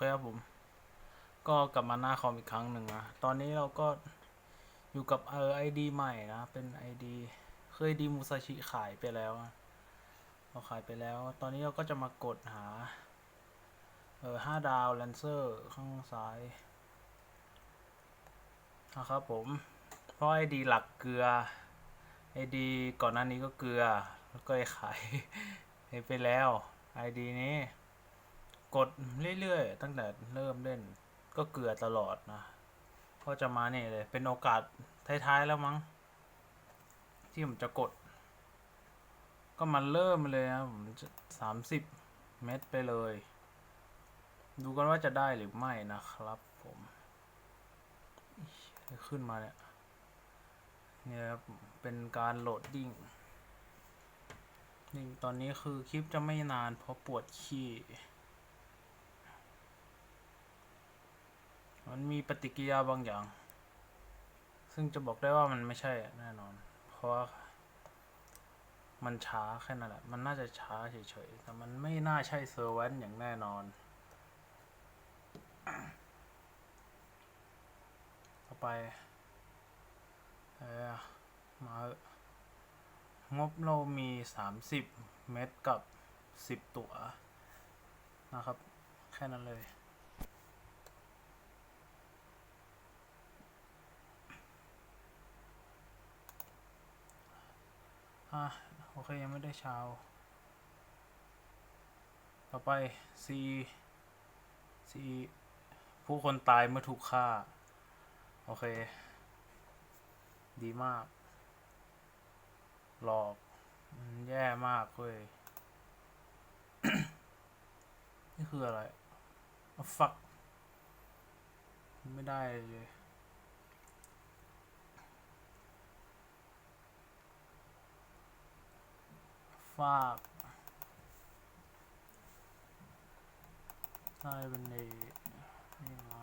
เคครับผม ก็กลับมาหน้าคอมอีกครั้งหนึ่งนะ ตอนนี้เราก็อยู่กับเออไอดีใหม่นะ เป็นไอดีเคยดีมูซาชิขายไปแล้วเราขายไปแล้ว ตอนนี้เราก็จะมากดหา เออห้าดาวแลนเซอร์ข้างซ้ายนะครับผม เพราะไอดีหลักเกลือไอดีก่อนหน้านี้ก็เกลือแล้วก็ไอขายไปแล้วไอดีนี้ กดเรื่อยๆ ตั้งแต่เริ่มเล่นก็เกลือตลอดนะก็จะมาเนี่ยเลย เป็นโอกาสท้ายๆแล้วมั้ง ที่ผมจะกด ก็มันเริ่มเลยนะผมสามสิบเม็ดไปเลย ดูกันว่าจะได้หรือไม่นะครับผมขึ้นมาเนี่ยเนี่ยครับเป็นการโหลดดิ้งนี่ตอนนี้คือคลิปจะไม่นานเพราะปวดขี้ มันมีปฏิกิริยาบางอย่าง ซึ่งจะบอกได้ว่ามันไม่ใช่แน่นอน เพราะว่ามันช้าแค่นั้นแหละ มันน่าจะช้าเฉยๆ แต่มันไม่น่าใช่เซอร์แวนอย่างแน่นอน ต่อไป เออมางบเรามี 30 เม็ดกับ 10 ตัวนะครับ แค่นั้นเลย อะโอเค ยังไม่ได้ชาว ต่อไป C C ผู้คนตายเมื่อถูกฆ่า โอเค ดีมาก หลอก แย่มากเว้ยนี่คืออะไรฟัก ไม่ได้เลย ฟากได้เป็นในนี่มา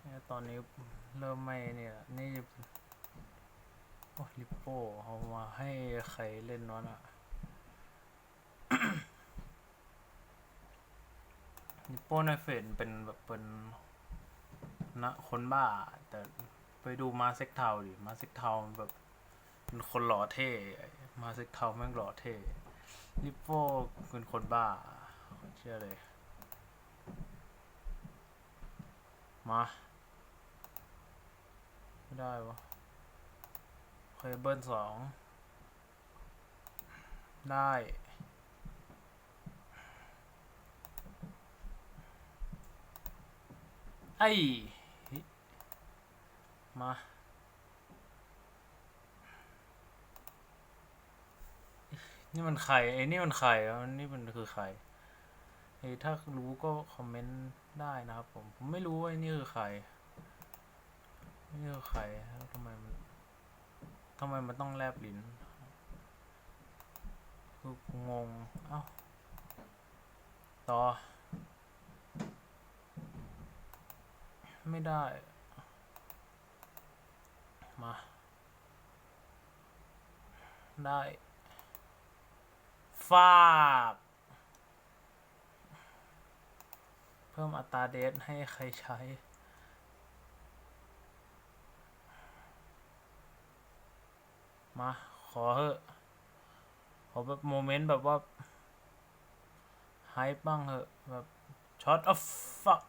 เนี่ยตอนนี้เริ่มไม่เนี่ยนี่โอ้ลิปโป้เอามาให้ใครเล่นวะน่ะลิปโป้ในเฟซเป็นแบบเป็น นะคนบ้า แต่ไปดูมาเซ็กเทาดิมาเซ็กเทามันแบบเป็นคนหล่อเท่มาเซ็กเทาแม่งหล่อเท่ลิปโป้เป็นคนบ้าเชื่อเลย มาไม่ได้วะเคยเบิลสองได้ไอ้ มา นี่มันใครไอ้นี่มันใครวนี่มันคือใครเฮ้ยถ้ารู้ก็คอมเมนต์ได้นะครับผม ผมไม่รู้ว่าไอ้นี่คือใคร นี่คือใครทำไมมันทำไมมันต้องแลบลิ้นคืองง เอ้า ต่อ ไม่ได้ มา ได้ฟากเพิ่มอัตราเดทให้ใครใช้ มา ขอเถอะขอแบบโมเมนต์แบบว่าไฮบ้างเถอะ แบบช็อตอ f ฟัก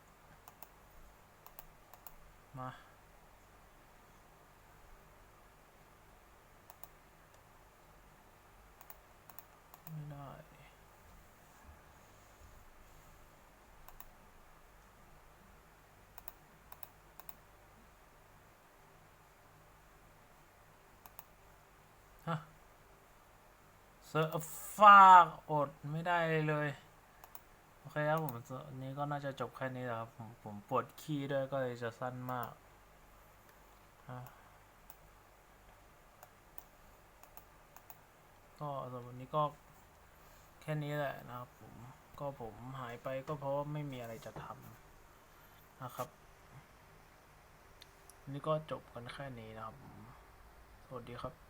มา ไม่ได้ ฮะ เซอร์ฟากอดไม่ได้เลย โอเคครับผมนี้ก็น่าจะจบแค่นี้แหละครับ ผมผมปวดขี้ด้วยก็เลยจะสั้นมากก็สำหรับวันนี้ก็แค่นี้แหละนะครับผมก็ผมหายไปก็เพราะว่าไม่มีอะไรจะทำนะครับนนี้ก็จบกันแค่นี้นะครับ สวัสดีครับ